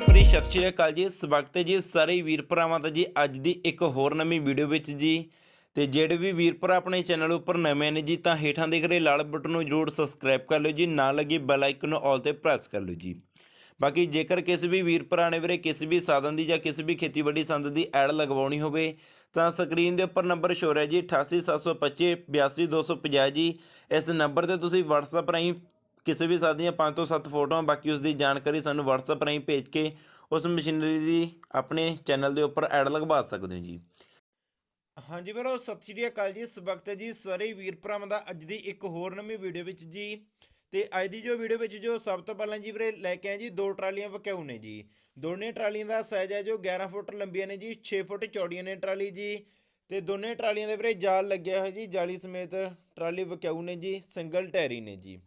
ਭਰੀ ਸਤਿ ਸ਼੍ਰੀ ਅਕਾਲ ਜੀ। ਸਵਾਗਤ ਹੈ ਜੀ ਸਾਰੇ ਵੀਰ ਭਰਾਵਾਂ ਦਾ ਜੀ। ਅੱਜ ਦੀ ਇੱਕ ਹੋਰ ਨਵੀਂ ਵੀਡੀਓ ਵਿੱਚ ਜੀ। ਤੇ ਜਿਹੜੇ ਵੀ ਵੀਰ ਭਰਾ ਆਪਣੇ ਚੈਨਲ ਉੱਪਰ ਨਵੇਂ ਨੇ ਜੀ, ਤਾਂ ਹੇਠਾਂ ਦਿਖ ਰਹੇ ਲਾਲ ਬਟਨ ਨੂੰ ਜਰੂਰ ਸਬਸਕ੍ਰਾਈਬ ਕਰ ਲਿਓ ਜੀ। ਨਾਲ ਲੱਗੀ ਬੈਲ ਆਈਕਨ ਨੂੰ ਆਲ ਤੇ ਪ੍ਰੈਸ ਕਰ ਲਿਓ ਜੀ। ਬਾਕੀ ਜੇਕਰ ਕਿਸੇ ਵੀ ਵੀਰ ਭਰਾ ਨੇ ਵੀਰੇ ਕਿਸੇ ਵੀ ਸਾਧਨ ਦੀ ਜਾਂ ਕਿਸੇ ਵੀ ਖੇਤੀਬਾੜੀ ਸੰਦ ਦੀ ਐਡ ਲਗਵਾਉਣੀ ਹੋਵੇ, ਤਾਂ ਸਕਰੀਨ ਦੇ ਉੱਪਰ ਨੰਬਰ ਸ਼ੋ ਰਿਹਾ ਜੀ। 88725 82250 ਜੀ। ਇਸ ਨੰਬਰ ਤੇ ਤੁਸੀਂ WhatsApp ਰਾਹੀਂ ਕਿਸੇ ਵੀ ਸਾਥ ਦੀਆਂ ਪੰਜ ਤੋਂ ਸੱਤ ਫੋਟੋਆਂ, ਬਾਕੀ ਉਸ ਦੀ ਜਾਣਕਾਰੀ ਸਾਨੂੰ WhatsApp ਰਾਹੀਂ ਭੇਜ ਕੇ ਉਸ ਮਸ਼ੀਨਰੀ ਦੀ ਆਪਣੇ ਚੈਨਲ ਦੇ ਉੱਪਰ ਐਡ ਲਗਵਾ ਸਕਦੇ ਹੋ ਜੀ। ਹਾਂਜੀ ਵੀਰੋ, ਸਤਿ ਸ਼੍ਰੀ ਅਕਾਲ ਜੀ। ਸਵਾਗਤ ਹੈ ਜੀ ਸਾਰੇ ਵੀਰ ਭਰਾਵਾਂ ਦਾ ਅੱਜ ਦੀ ਇੱਕ ਹੋਰ ਨਵੀਂ ਵੀਡੀਓ ਵਿੱਚ ਜੀ। ਤੇ ਅੱਜ ਦੀ ਜੋ ਵੀਡੀਓ ਵਿੱਚ ਜੋ ਸਭ ਤੋਂ ਪਹਿਲਾਂ ਜੀ ਵੀਰੇ ਲੈ ਕੇ ਆਏ ਜੀ, ਦੋ ਟਰਾਲੀਆਂ ਵਕਿਆਊ ਨੇ ਜੀ। ਦੋਨੇ ਟਰਾਲੀਆਂ ਦਾ ਸਾਈਜ਼ ਹੈ ਜੋ 11 ਫੁੱਟ ਲੰਬੀਆਂ ਨੇ ਜੀ 6 ਫੁੱਟ ਚੌੜੀਆਂ ਨੇ ਟਰਾਲੀ ਜੀ। ਤੇ ਦੋਨੇ ਟਰਾਲੀਆਂ ਦੇ ਵੀਰੇ ਜਾਲ ਲੱਗਿਆ ਹੋਇਆ ਜੀ, ਜਾਲੀ ਸਮੇਤ ਟਰਾਲੀ ਵਕਿਆਊ ਨੇ ਜੀ, ਸਿੰਗਲ ਟੈਰੀ ਨੇ ਜੀ।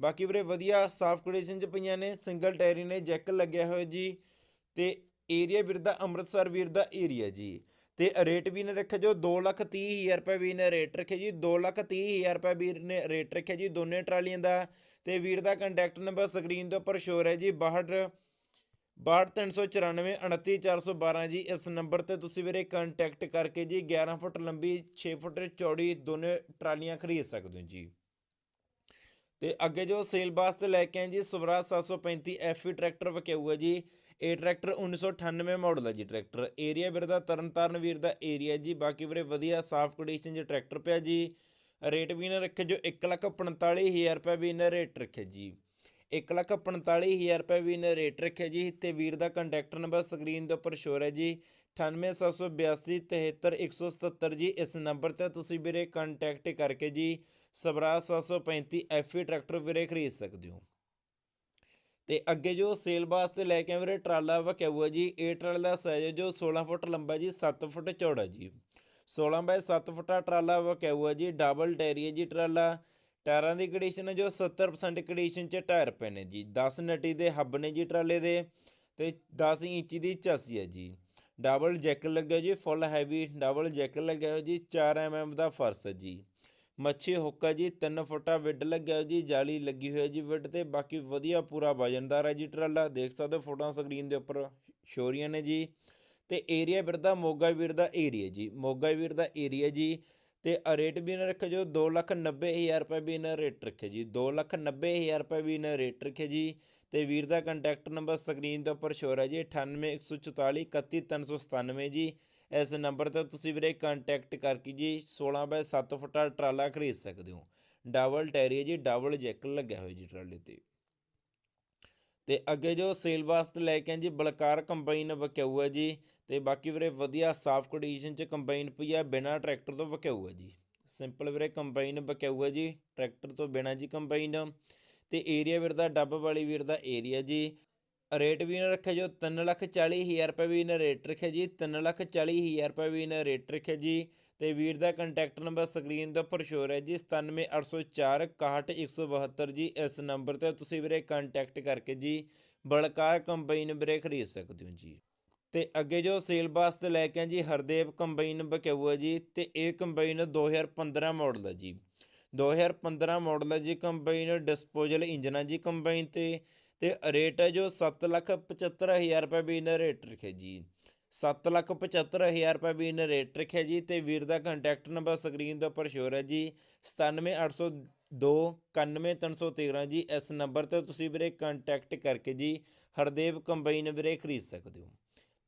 ਬਾਕੀ ਵੀਰੇ ਵਧੀਆ ਸਾਫ਼ ਕੰਡੀਸ਼ਨ ਚ ਪਈਆਂ ਨੇ ਸਿੰਗਲ ਟਾਇਰੀ ਨੇ, ਜੈਕ ਲੱਗਿਆ ਹੋਇਆ ਜੀ ਤੇ ਏਰੀਆ ਵੀਰ ਦਾ ਅੰਮ੍ਰਿਤਸਰ ਵੀਰ ਦਾ ਏਰੀਆ ਜੀ। ਤੇ ਰੇਟ ਵੀ ਨੇ ਰੱਖਿਆ ਜੋ 230000 ਰੁਪਏ ਵੀ ਨੇ ਰੇਟ ਰੱਖਿਆ ਜੀ 230000 ਰੁਪਏ ਵੀਰ ਨੇ ਰੇਟ ਰੱਖਿਆ ਜੀ ਦੋਨੇ ਟਰਾਲੀਆਂ ਦਾ। ਤੇ ਵੀਰ ਦਾ ਕੰਟੈਕਟ ਨੰਬਰ ਸਕਰੀਨ ਦੇ ਉੱਪਰ ਸ਼ੋਰ ਹੈ ਜੀ 62 62394 29412 ਜੀ। ਇਸ ਨੰਬਰ ਤੇ ਤੁਸੀਂ ਵੀਰੇ ਕੰਟੈਕਟ ਕਰਕੇ ਜੀ 11 ਫੁੱਟ ਲੰਬੀ 6 ਫੁੱਟ ਚੌੜੀ ਦੋਨੇ ਟਰਾਲੀਆਂ ਖਰੀਦ ਸਕਦੇ ਹੋ ਜੀ। ਤੇ ਅੱਗੇ ਜੋ ਸੇਲ ਵਾਸਤੇ ਲੈ ਕੇ ਆਏ ਜੀ, ਸਵਰਾਜ 735 ਐਫਈ ਟਰੈਕਟਰ ਵਕਿਆਊ ਹੈ ਜੀ। ਇਹ ਟਰੈਕਟਰ 1998 ਮਾਡਲ ਹੈ ਜੀ ਟਰੈਕਟਰ। ਏਰੀਆ ਵੀਰ ਦਾ ਤਰਨਤਾਰਨ ਵੀਰ ਦਾ ਏਰੀਆ ਜੀ। ਬਾਕੀ ਵੀਰੇ ਵਧੀਆ ਸਾਫ਼ ਕੰਡੀਸ਼ਨ 'ਚ ਟਰੈਕਟਰ ਪਿਆ ਜੀ। ਰੇਟ ਵੀ ਇਹਨਾਂ ਰੱਖੇ ਜੋ 145000 ਰੁਪਏ ਵੀ ਇਹਨਾਂ ਰੇਟ ਰੱਖੇ ਜੀ। 145000 ਰੁਪਏ ਵੀ ਇਹਨਾਂ ਰੇਟ ਰੱਖਿਆ ਜੀ। ਤੇ ਵੀਰ ਦਾ ਕੰਟੈਕਟ ਨੰਬਰ ਸਕਰੀਨ ਦੇ ਉੱਪਰ ਸ਼ੋਰ ਹੈ ਜੀ। 9872 73177 ਜੀ, ਇਸ ਨੰਬਰ ਤੇ ਤੁਸੀਂ ਵੀਰੇ ਕੰਟੈਕਟ ਕਰਕੇ ਜੀ ਸਵਰਾਜ 735 ਐਫਈ ਟਰੈਕਟਰ ਵੀਰੇ ਖਰੀਦ ਸਕਦੇ ਹੋ। ਤੇ ਅੱਗੇ ਜੋ ਸੇਲ ਵਾਸਤੇ ਲੈ ਕੇ ਆਏ ਵੀਰੇ, ਟਰਾਲਾ ਵਕਿਆਊ ਹੈ ਜੀ, ਇਹ ਟਰਾਲੇ ਦਾ ਸਾਈਜ਼ ਹੈ ਜੋ 16 ਫੁੱਟ ਲੰਬਾ ਜੀ 7 ਫੁੱਟ ਚੌੜਾ ਜੀ। 16 ਬਾਈ 7 ਫੁੱਟਾ ਟਰਾਲਾ ਵਕਿਆਊ ਹੈ ਜੀ ਡਬਲ ਟਾਇਰੀ ਹੈ ਜੀ ਟਰਾਲਾ। ਟਾਇਰਾਂ ਦੀ ਕੰਡੀਸ਼ਨ ਹੈ ਜੋ 70% ਕੰਡੀਸ਼ਨ 'ਚ ਟਾਇਰ ਪਏ ਨੇ ਜੀ। 10 ਨਟੀ ਦੇ ਹੱਬ ਨੇ ਜੀ ਟਰਾਲੇ ਦੇ ਤੇ 10 ਇੰਚੀ ਦੀ ਚਾਸੀ ਹੈ ਜੀ। ਡਬਲ ਜੈਕ ਲੱਗਿਆ ਜੀ, ਫੁੱਲ ਹੈਵੀ ਡਬਲ ਜੈਕ ਲੱਗਿਆ ਹੋਇਆ ਜੀ 4 ਐਮਐਮ ਦਾ ਫਰਸ਼ ਹੈ ਜੀ। ਮੱਛੀ ਹੁੱਕਾ ਜੀ 3 ਫੁੱਟਾ ਵਿੱਡ ਲੱਗਿਆ ਹੋਇਆ ਜੀ, ਜਾਲੀ ਲੱਗੀ ਹੋਈ ਹੈ ਜੀ ਵਿੱਡ ਤੇ, ਬਾਕੀ ਵਧੀਆ ਪੂਰਾ ਵਜਨਦਾਰ ਹੈ ਜੀ ਟਰਾਲਾ, ਦੇਖ ਸਕਦੇ ਹੋ ਫੋਟੋਆਂ ਸਕਰੀਨ ਦੇ ਉੱਪਰ ਸ਼ੋਰੀਆਂ ਨੇ ਜੀ। ਤੇ ਏਰੀਆ ਵੀਰ ਦਾ, ਮੋਗਾ ਵੀਰ ਦਾ ਏਰੀਆ ਜੀ, ਮੋਗਾ ਵੀਰ ਦਾ ਏਰੀਆ ਜੀ। ਤੇ ਰੇਟ ਵੀ ਇਹਨਾਂ ਰੱਖਿਆ ਜੋ 290000 ਰੁਪਏ ਵੀ ਇਹਨਾਂ ਰੇਟ ਰੱਖਿਆ ਜੀ 290000 ਰੁਪਏ ਵੀ ਇਹਨਾਂ ਰੇਟ ਰੱਖਿਆ ਜੀ। ਤੇ ਵੀਰ ਦਾ ਕੰਟੈਕਟ ਨੰਬਰ ਸਕਰੀਨ ਦੇ ਉੱਪਰ ਸ਼ੋਰ ਹੈ ਜੀ 981443 31397 ਜੀ। ਇਸ ਨੰਬਰ ਤੇ ਤੁਸੀਂ ਵੀਰੇ ਕੰਟੈਕਟ ਕਰਕੇ ਜੀ 16 ਬਾਈ 7 ਫੁੱਟਾ ਟਰਾਲਾ ਖਰੀਦ ਸਕਦੇ ਹੋ। ਡਬਲ ਟੈਰੀ ਜੀ ਡਬਲ ਜੈਕ ਲੱਗਿਆ ਹੋਇਆ ਜੀ ਟਰਾਲੇ ਤੇ। ਤੇ ਅੱਗੇ ਜੋ ਸੇਲ ਵਾਸਤੇ ਲੈ ਕੇ ਆਏ ਜੀ, ਬਲਕਾਰ ਕੰਬਾਈਨ ਵਕਿਆਊ ਹੈ ਜੀ। ਤੇ ਬਾਕੀ ਵੀਰੇ ਵਧੀਆ ਸਾਫ਼ ਕੰਡੀਸ਼ਨ ਚ ਕੰਬਾਈਨ ਪਈ ਆ, ਬਿਨਾ ਟਰੈਕਟਰ ਤੋਂ ਵਕਿਆਊ ਹੈ ਜੀ। ਸਿੰਪਲ ਵੀਰੇ ਕੰਬਾਈਨ ਵਕਿਆਊ ਹੈ ਜੀ, ਟਰੈਕਟਰ ਤੋਂ ਬਿਨਾ ਜੀ ਕੰਬਾਈਨ। ਤੇ ਏਰੀਆ ਵੀਰ ਦਾ, ਡੱਬ ਵਾਲੀ ਵੀਰ ਦਾ ਏਰੀਆ ਜੀ। ਰੇਟ ਵੀ ਇਹਨਾਂ ਰੱਖਿਆ ਜੋ 340000 ਰੁਪਏ ਵੀ ਇਹਨਾਂ ਰੇਟ ਰੱਖਿਆ ਜੀ 340000 ਰੁਪਏ ਵੀ ਇਹਨਾਂ ਰੇਟ ਰੱਖਿਆ ਜੀ। ਤੇ ਵੀਰ ਦਾ ਕੰਟੈਕਟ ਨੰਬਰ ਸਕਰੀਨ ਦੇ ਉੱਪਰ ਸ਼ੋਰ ਹੈ ਜੀ 97804 61172 ਜੀ, ਇਸ ਨੰਬਰ ਤੇ ਤੁਸੀਂ ਵੀਰੇ ਕੰਟੈਕਟ ਕਰਕੇ ਜੀ ਬਲਕਾਰ ਕੰਬਾਈਨ ਵੀਰੇ ਖਰੀਦ ਸਕਦੇ ਹੋ ਜੀ। ਤੇ ਅੱਗੇ ਜੋ ਸੇਲ ਵਾਸਤੇ ਲੈ ਕੇ ਆ ਜੀ, ਹਰਦੇਵ ਕੰਬਾਈਨ ਬਕਿਆਊ ਹੈ ਜੀ, ਤੇ ਇਹ ਕੰਬਾਈਨ 2015 ਮਾਡਲ ਹੈ ਜੀ। 2015 ਮਾਡਲ ਹੈ ਜੀ ਕੰਬਾਈਨ ਡਿਸਪੋਜ਼ਲ ਇੰਜਨ ਹੈ ਜੀ ਕੰਬਾਈਨ ਤੇ ਤੇ ਰੇਟ ਹੈ ਜੋ 775000 ਰੁਪਏ ਵੀ ਇਹਨਾਂ ਰੇਟ ਰੱਖਿਆ ਜੀ। 775000 ਰੁਪਏ ਵੀ ਇਹਨਾਂ ਰੇਟ ਰੱਖਿਆ ਜੀ ਤੇ ਵੀਰ ਦਾ ਕੰਟੈਕਟ ਨੰਬਰ ਸਕਰੀਨ ਦੇ ਉੱਪਰ ਸ਼ੋਰ ਹੈ ਜੀ। 97802 91313 ਜੀ, ਇਸ ਨੰਬਰ ਤੇ ਤੁਸੀਂ ਵੀਰੇ ਕੰਟੈਕਟ ਕਰਕੇ ਜੀ ਹਰਦੇਵ ਕੰਬਾਈਨ ਵੀਰੇ ਖਰੀਦ ਸਕਦੇ ਹੋ।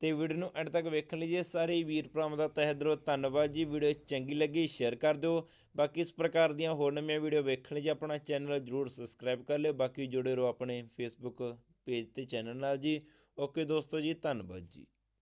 ਤੇ ਵੀਡੀਓ ਨੂੰ ਅੰਤ ਤੱਕ ਵੇਖਣ ਲਈ ਜੀ ਸਾਰੇ ਵੀਰ ਭਰਾਵਾਂ ਦਾ ਤਹਿ ਦਿਲੋਂ ਧੰਨਵਾਦ ਜੀ। ਵੀਡੀਓ ਚੰਗੀ ਲੱਗੀ ਸ਼ੇਅਰ ਕਰ ਦਿਓ। ਬਾਕੀ ਇਸ ਪ੍ਰਕਾਰ ਦੀਆਂ ਹੋਰ ਨਵੀਆਂ ਵੀਡੀਓ ਵੇਖਣ ਲਈ ਜੀ ਆਪਣਾ ਚੈਨਲ ਜਰੂਰ ਸਬਸਕ੍ਰਾਈਬ ਕਰ ਲਿਓ। ਬਾਕੀ ਜੁੜੇ ਰਹੋ ਆਪਣੇ ਫੇਸਬੁੱਕ ਪੇਜ ਤੇ ਚੈਨਲ ਨਾਲ ਜੀ। ਓਕੇ ਦੋਸਤੋ ਜੀ, ਧੰਨਵਾਦ ਜੀ।